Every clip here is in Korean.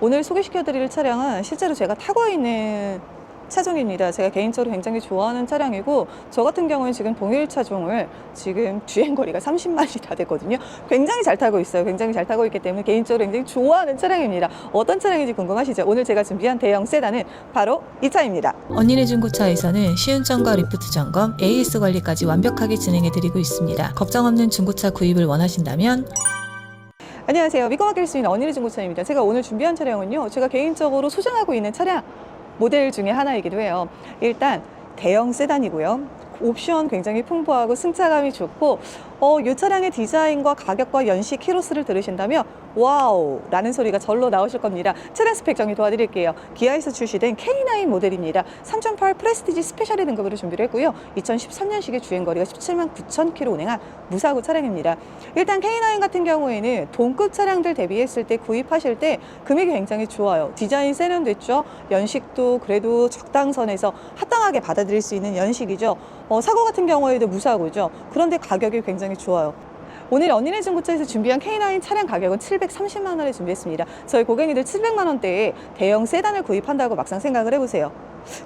오늘 소개시켜 드릴 차량은 실제로 제가 타고 있는 차종입니다. 제가 개인적으로 굉장히 좋아하는 차량이고 저 같은 경우는 지금 동일 차종을 지금 주행 거리가 30만이 다 됐거든요. 굉장히 잘 타고 있어요. 굉장히 잘 타고 있기 때문에 개인적으로 굉장히 좋아하는 차량입니다. 어떤 차량인지 궁금하시죠? 오늘 제가 준비한 대형 세단은 바로 이 차입니다. 언니네 중고차에서는 시운점과 리프트 점검, AS 관리까지 완벽하게 진행해드리고 있습니다. 걱정 없는 중고차 구입을 원하신다면 안녕하세요. 믿고 맡길 수 있는 언니네 중고차입니다. 제가 오늘 준비한 차량은요. 제가 개인적으로 소장하고 있는 차량 모델 중에 하나이기도 해요. 일단 대형 세단이고요. 옵션 굉장히 풍부하고 승차감이 좋고 어, 이 차량의 디자인과 가격과 연식 키로수를 들으신다면 와우 라는 소리가 절로 나오실 겁니다. 차량 스펙 정리 도와드릴게요. 기아에서 출시된 K9 모델입니다. 3.8 프레스티지 스페셜의 등급으로 준비를 했고요. 2013년식의 주행거리가 17만 9천 킬로 운행한 무사고 차량입니다. 일단 K9 같은 경우에는 동급 차량들 대비했을 때 구입하실 때 금액이 굉장히 좋아요. 디자인 세련됐죠. 연식도 그래도 적당선에서 합당하게 받아들일 수 있는 연식이죠. 어, 사고 같은 경우에도 무사고죠. 그런데 가격이 굉장히 좋아요. 오늘 언니네 중고차에서 준비한 K9 차량 가격은 730만 원에 준비했습니다. 저희 고객님들 700만 원대에 대형 세단을 구입한다고 막상 생각을 해보세요.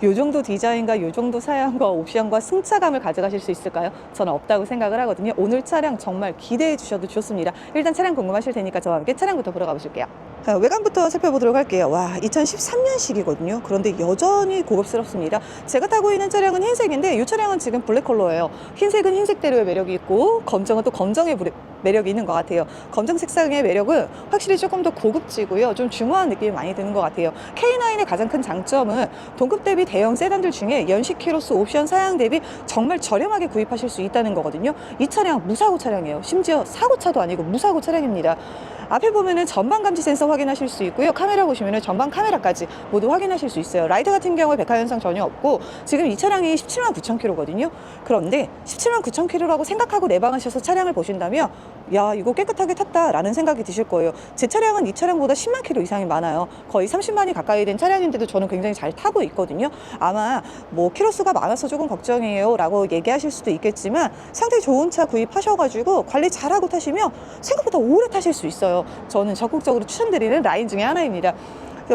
요 정도 디자인과 요 정도 사양과 옵션과 승차감을 가져가실 수 있을까요? 저는 없다고 생각을 하거든요. 오늘 차량 정말 기대해 주셔도 좋습니다. 일단 차량 궁금하실 테니까 저와 함께 차량부터 보러 가보실게요. 자, 외관부터 살펴보도록 할게요. 와, 2013년식이거든요. 그런데 여전히 고급스럽습니다. 제가 타고 있는 차량은 흰색인데 이 차량은 지금 블랙 컬러예요. 흰색은 흰색대로의 매력이 있고 검정은 또 검정의 매력이 있는 것 같아요. 검정 색상의 매력은 확실히 조금 더 고급지고요. 좀 중후한 느낌이 많이 드는 것 같아요. K9의 가장 큰 장점은 동급 대비 대형 세단들 중에 연식 키로수 옵션 사양 대비 정말 저렴하게 구입하실 수 있다는 거거든요. 이 차량 무사고 차량이에요. 심지어 사고차도 아니고 무사고 차량입니다. 앞에 보면은 전방 감지 센서 확인하실 수 있고요. 카메라 보시면은 전방 카메라까지 모두 확인하실 수 있어요. 라이트 같은 경우에 백화 현상 전혀 없고 지금 이 차량이 17만 9천 킬로거든요. 그런데 17만 9천 킬로라고 생각하고 내방하셔서 차량을 보신다면 야 이거 깨끗하게 탔다라는 생각이 드실 거예요. 제 차량은 이 차량보다 10만 킬로 이상이 많아요. 거의 30만이 가까이 된 차량인데도 저는 굉장히 잘 타고 있거든요. 아마 뭐 키로수가 많아서 조금 걱정이에요라고 얘기하실 수도 있겠지만 상태 좋은 차 구입하셔가지고 관리 잘하고 타시면 생각보다 오래 타실 수 있어요. 저는 적극적으로 추천드리는 라인 중에 하나입니다.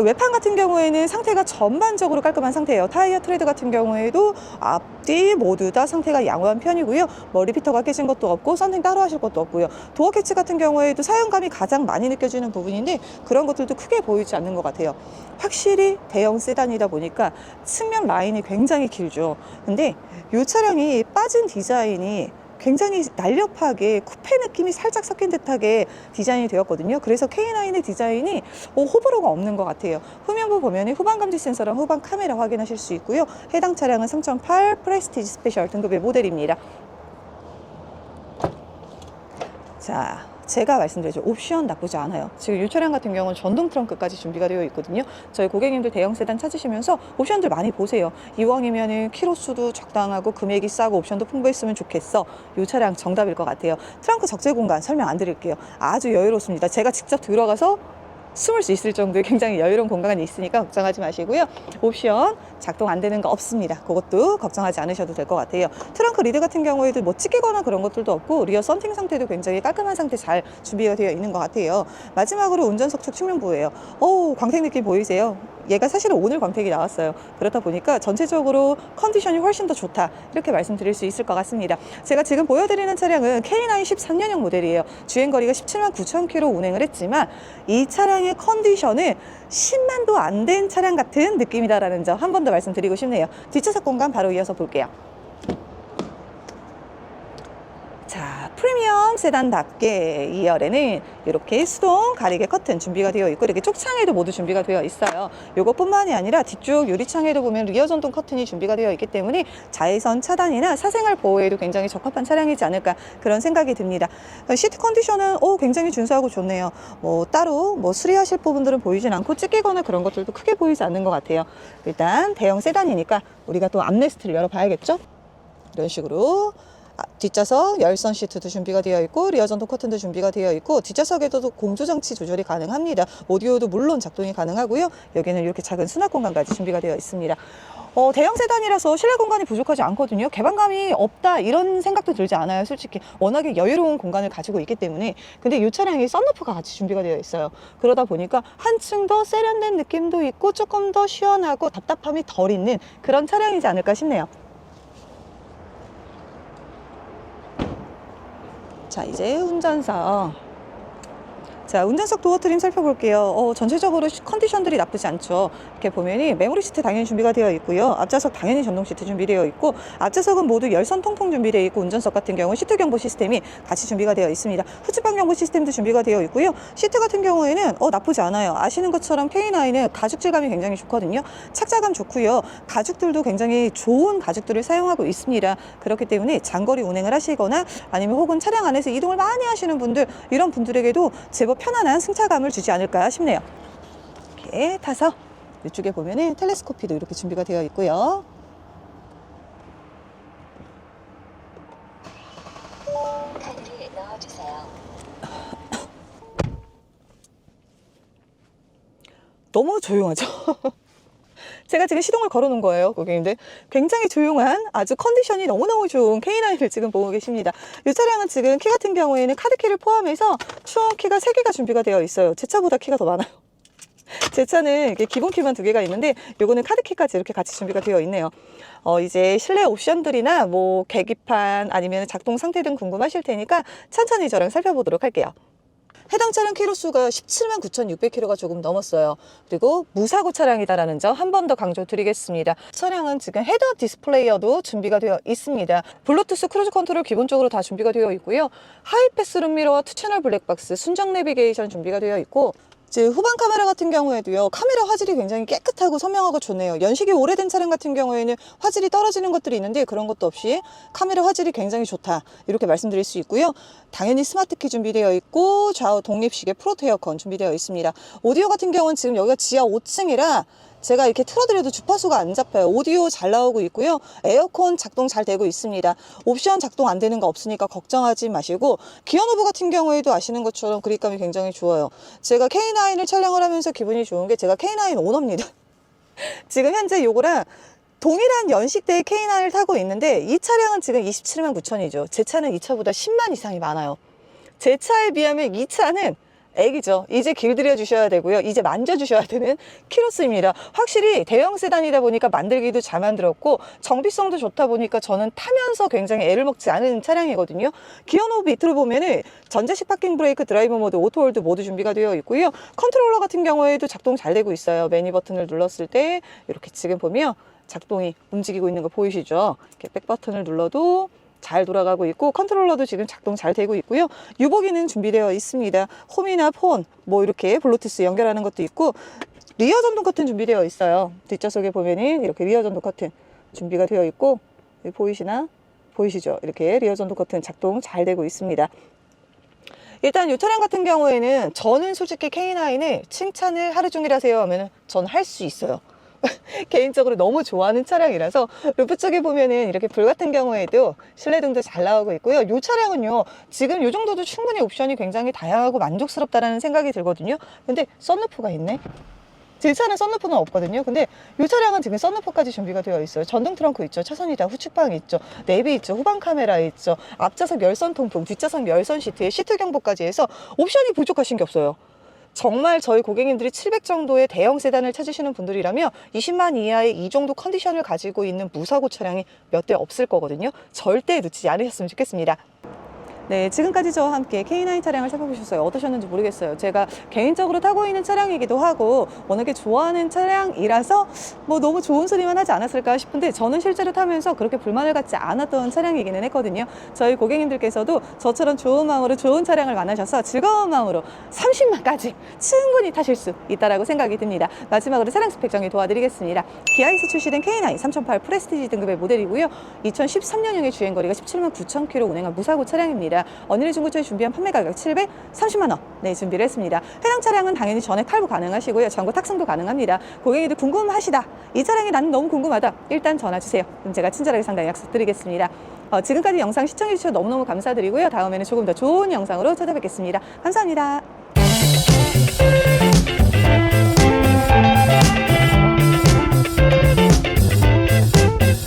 외판 같은 경우에는 상태가 전반적으로 깔끔한 상태예요. 타이어 트레드 같은 경우에도 앞뒤 모두 다 상태가 양호한 편이고요. 머리 피터가 깨진 것도 없고 썬팅 따로 하실 것도 없고요. 도어 캐치 같은 경우에도 사용감이 가장 많이 느껴지는 부분인데 그런 것들도 크게 보이지 않는 것 같아요. 확실히 대형 세단이다 보니까 측면 라인이 굉장히 길죠. 근데 이 차량이 빠진 디자인이 굉장히 날렵하게 쿠페 느낌이 살짝 섞인 듯하게 디자인이 되었거든요. 그래서 K9의 디자인이 어, 호불호가 없는 것 같아요. 후면부 보면 후방 감지 센서랑 후방 카메라 확인하실 수 있고요. 해당 차량은 3.8 프레스티지 스페셜 등급의 모델입니다. 자, 제가 말씀드렸죠. 옵션 나쁘지 않아요. 지금 이 차량 같은 경우는 전동 트렁크까지 준비가 되어 있거든요. 저희 고객님들 대형 세단 찾으시면서 옵션들 많이 보세요. 이왕이면은 키로수도 적당하고 금액이 싸고 옵션도 풍부했으면 좋겠어. 이 차량 정답일 것 같아요. 트렁크 적재 공간 설명 안 드릴게요. 아주 여유롭습니다. 제가 직접 들어가서 숨을 수 있을 정도의 굉장히 여유로운 공간이 있으니까 걱정하지 마시고요. 옵션 작동 안 되는 거 없습니다. 그것도 걱정하지 않으셔도 될 것 같아요. 트렁크 리드 같은 경우에도 뭐 찢기거나 그런 것들도 없고 리어 썬팅 상태도 굉장히 깔끔한 상태 잘 준비가 되어 있는 것 같아요. 마지막으로 운전석 측 측면부예요. 어우 광택 느낌 보이세요? 얘가 사실은 오늘 광택이 나왔어요. 그렇다 보니까 전체적으로 컨디션이 훨씬 더 좋다. 이렇게 말씀드릴 수 있을 것 같습니다. 제가 지금 보여드리는 차량은 K9 13년형 모델이에요. 주행거리가 17만 9천 킬로 운행을 했지만 이 차량 의 컨디션은 10만도 안 된 차량 같은 느낌이다라는 점 한 번 더 말씀드리고 싶네요. 뒷좌석 공간 바로 이어서 볼게요. 자, 프리미엄 세단답게 2열에는 이렇게 수동 가리개 커튼 준비가 되어 있고 이렇게 쪽창에도 모두 준비가 되어 있어요. 이것뿐만이 아니라 뒤쪽 유리창에도 보면 리어 전동 커튼이 준비가 되어 있기 때문에 자외선 차단이나 사생활 보호에도 굉장히 적합한 차량이지 않을까 그런 생각이 듭니다. 시트 컨디션은 오, 굉장히 준수하고 좋네요. 뭐 따로 뭐 수리하실 부분들은 보이진 않고 찢기거나 그런 것들도 크게 보이지 않는 것 같아요. 일단 대형 세단이니까 우리가 또 암레스트를 열어봐야겠죠? 이런 식으로 아, 뒷좌석 열선 시트도 준비가 되어 있고 리어 전동 커튼도 준비가 되어 있고 뒷좌석에도 공조 장치 조절이 가능합니다. 오디오도 물론 작동이 가능하고요. 여기는 이렇게 작은 수납 공간까지 준비가 되어 있습니다. 어, 대형 세단이라서 실내 공간이 부족하지 않거든요. 개방감이 없다 이런 생각도 들지 않아요. 솔직히 워낙에 여유로운 공간을 가지고 있기 때문에 근데 이 차량이 썬루프가 같이 준비가 되어 있어요. 그러다 보니까 한층 더 세련된 느낌도 있고 조금 더 시원하고 답답함이 덜 있는 그런 차량이지 않을까 싶네요. 자 이제 운전석 자 운전석 도어 트림 살펴볼게요. 어, 전체적으로 시- 컨디션들이 나쁘지 않죠. 이렇게 보면이 메모리 시트 당연히 준비가 되어 있고요. 앞좌석 당연히 전동 시트 준비되어 있고 앞좌석은 모두 열선 통풍 준비되어 있고 운전석 같은 경우는 시트 경보 시스템이 같이 준비가 되어 있습니다. 후측방 경보 시스템도 준비가 되어 있고요. 시트 같은 경우에는 어, 나쁘지 않아요. 아시는 것처럼 K9은 가죽 질감이 굉장히 좋거든요. 착자감 좋고요. 가죽들도 굉장히 좋은 가죽들을 사용하고 있습니다. 그렇기 때문에 장거리 운행을 하시거나 아니면 혹은 차량 안에서 이동을 많이 하시는 분들 이런 분들에게도 제법 편안한 승차감을 주지 않을까 싶네요. 이렇게 타서 이쪽에 보면은 텔레스코피도 이렇게 준비가 되어 있고요. 너무 조용하죠. 제가 지금 시동을 걸어 놓은 거예요, 고객님들. 굉장히 조용한 아주 컨디션이 너무너무 좋은 K9을 지금 보고 계십니다. 이 차량은 지금 키 같은 경우에는 카드키를 포함해서 총 키가 3개가 준비가 되어 있어요. 제 차보다 키가 더 많아요. 제 차는 이게 기본 키만 두 개가 있는데 요거는 카드키까지 이렇게 같이 준비가 되어 있네요. 어, 이제 실내 옵션들이나 뭐 계기판 아니면 작동 상태 등 궁금하실 테니까 천천히 저랑 살펴보도록 할게요. 해당 차량 키로수가 17만 9,600km가 조금 넘었어요. 그리고 무사고 차량이다라는 점 한 번 더 강조드리겠습니다. 차량은 지금 헤드 디스플레이어도 준비가 되어 있습니다. 블루투스 크루즈 컨트롤 기본적으로 다 준비가 되어 있고요. 하이패스 룸미러와 투채널 블랙박스, 순정 내비게이션 준비가 되어 있고 이제 후방 카메라 같은 경우에도요 카메라 화질이 굉장히 깨끗하고 선명하고 좋네요. 연식이 오래된 차량 같은 경우에는 화질이 떨어지는 것들이 있는데 그런 것도 없이 카메라 화질이 굉장히 좋다. 이렇게 말씀드릴 수 있고요. 당연히 스마트키 준비되어 있고 좌우 독립식의 프로토 에어컨 준비되어 있습니다. 오디오 같은 경우는 지금 여기가 지하 5층이라 제가 이렇게 틀어드려도 주파수가 안 잡혀요. 오디오 잘 나오고 있고요. 에어컨 작동 잘 되고 있습니다. 옵션 작동 안 되는 거 없으니까 걱정하지 마시고 기어 노브 같은 경우에도 아시는 것처럼 그립감이 굉장히 좋아요. 제가 K9을 촬영을 하면서 기분이 좋은 게 제가 K9 오너입니다. 지금 현재 요거랑 동일한 연식대의 K9을 타고 있는데 이 차량은 지금 27만 9천이죠. 제 차는 이 차보다 10만 이상이 많아요. 제 차에 비하면 이 차는 애기죠. 이제 길들여 주셔야 되고요. 이제 만져 주셔야 되는 키로수입니다. 확실히 대형 세단이다 보니까 만들기도 잘 만들었고 정비성도 좋다 보니까 저는 타면서 굉장히 애를 먹지 않은 차량이거든요. 기어 노브 밑으로 보면은 전자식 파킹 브레이크 드라이브 모드 오토홀드 모두 준비가 되어 있고요. 컨트롤러 같은 경우에도 작동 잘 되고 있어요. 매니 버튼을 눌렀을 때 이렇게 지금 보면 작동이 움직이고 있는 거 보이시죠? 이렇게 백 버튼을 눌러도 잘 돌아가고 있고 컨트롤러도 지금 작동 잘 되고 있고요. 유보기는 준비되어 있습니다. 홈이나 폰, 뭐 이렇게 블루투스 연결하는 것도 있고 리어 전동 커튼 준비되어 있어요. 뒷좌석에 보면은 이렇게 리어 전동 커튼 준비가 되어 있고 보이시나? 보이시죠? 이렇게 리어 전동 커튼 작동 잘 되고 있습니다. 일단 이 차량 같은 경우에는 저는 솔직히 K9을 칭찬을 하루 종일 하세요 하면 저는 할수 있어요. 개인적으로 너무 좋아하는 차량이라서 루프 쪽에 보면은 이렇게 불 같은 경우에도 실내등도 잘 나오고 있고요. 이 차량은요 지금 이 정도도 충분히 옵션이 굉장히 다양하고 만족스럽다라는 생각이 들거든요. 근데 썬루프가 있네. 제 차는 썬루프는 없거든요. 근데 이 차량은 지금 썬루프까지 준비가 되어 있어요. 전동 트렁크 있죠. 차선이다. 후측방 있죠. 내비 있죠. 후방 카메라 있죠. 앞좌석 열선 통풍, 뒷좌석 열선 시트에 시트 경보까지 해서 옵션이 부족하신 게 없어요. 정말 저희 고객님들이 700 정도의 대형 세단을 찾으시는 분들이라면 20만 이하의 이 정도 컨디션을 가지고 있는 무사고 차량이 몇 대 없을 거거든요. 절대 놓치지 않으셨으면 좋겠습니다. 네, 지금까지 저와 함께 K9 차량을 살펴보셨어요. 어떠셨는지 모르겠어요. 제가 개인적으로 타고 있는 차량이기도 하고 워낙에 좋아하는 차량이라서 뭐 너무 좋은 소리만 하지 않았을까 싶은데 저는 실제로 타면서 그렇게 불만을 갖지 않았던 차량이기는 했거든요. 저희 고객님들께서도 저처럼 좋은 마음으로 좋은 차량을 만나셔서 즐거운 마음으로 30만까지 충분히 타실 수 있다라고 생각이 듭니다. 마지막으로 차량 스펙 정리 도와드리겠습니다. 기아에서 출시된 K9 3008 프레스티지 등급의 모델이고요. 2013년형의 주행거리가 17만 9천 킬로 운행한 무사고 차량입니다. 어니리 중고차에 준비한 판매 가격 730만 원. 네, 준비를 했습니다. 해당 차량은 당연히 전액 할부 가능하시고요. 전고 탁송도 가능합니다. 고객님들 궁금하시다. 이 차량이 나는 너무 궁금하다. 일단 전화 주세요. 그럼 제가 친절하게 상담 약속드리겠습니다. 어, 지금까지 영상 시청해주셔서 너무너무 감사드리고요. 다음에는 조금 더 좋은 영상으로 찾아뵙겠습니다. 감사합니다.